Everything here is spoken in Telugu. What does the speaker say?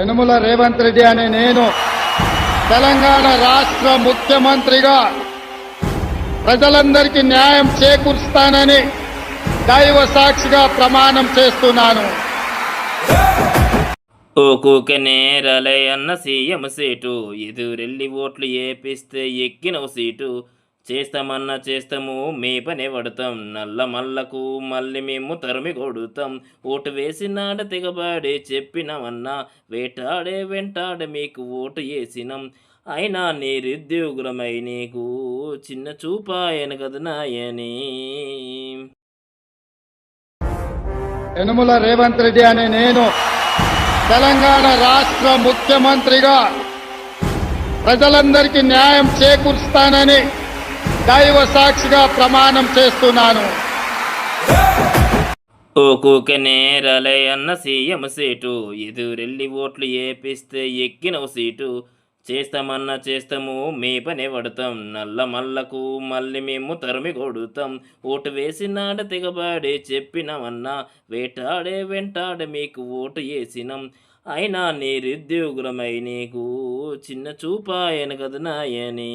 యనుమల రేవంత్ రెడ్డి అనే నేను తెలంగాణ రాష్ట్ర ముఖ్యమంత్రిగా ప్రజలందరికీ న్యాయం చేకూరుస్తానని దైవ సాక్షిగా ప్రమాణం చేస్తున్నాను. ఓ అన్న సీఎం సీటు. ఎదురెళ్ళి ఓట్లు ఏపిస్తే ఎక్కినవు సీటు. చేస్తామన్నా చేస్తాము మీ పనే పడతాం. నల్ల మల్లకు మళ్ళీ మేము తరిమి కొడుతాం. ఓటు వేసినాడ తెగబాడి చెప్పినామన్నా వేటాడే వెంటాడే మీకు ఓటు వేసినాం. అయినా నిరుద్యోగులమై నీకు చిన్న చూపాయన కదనాయని యనుమల రేవంత్ రెడ్డి అనే నేను తెలంగాణ రాష్ట్ర ముఖ్యమంత్రిగా ప్రజలందరికీ న్యాయం చేకూరుస్తానని దైవ సాక్షిగా ప్రమాణం చేస్తున్నాను. ఓ కూకనే అన్న సీఎం సీటు ఎదురెళ్ళి ఓట్లు ఏపిస్తే ఎక్కినవు సీటు. చేస్తామన్నా చేస్తాము మీ పనే పడతాం. నల్ల మల్లకు మళ్ళీ మేము తరిమి కొడుతాం. ఓటు వేసినాడ తెగబాడే చెప్పినామన్నా వేటాడే వెంటాడే మీకు ఓటు వేసినాం. అయినా నిరుద్యోగులమై నీకు చిన్న చూపాయను కదనాయని.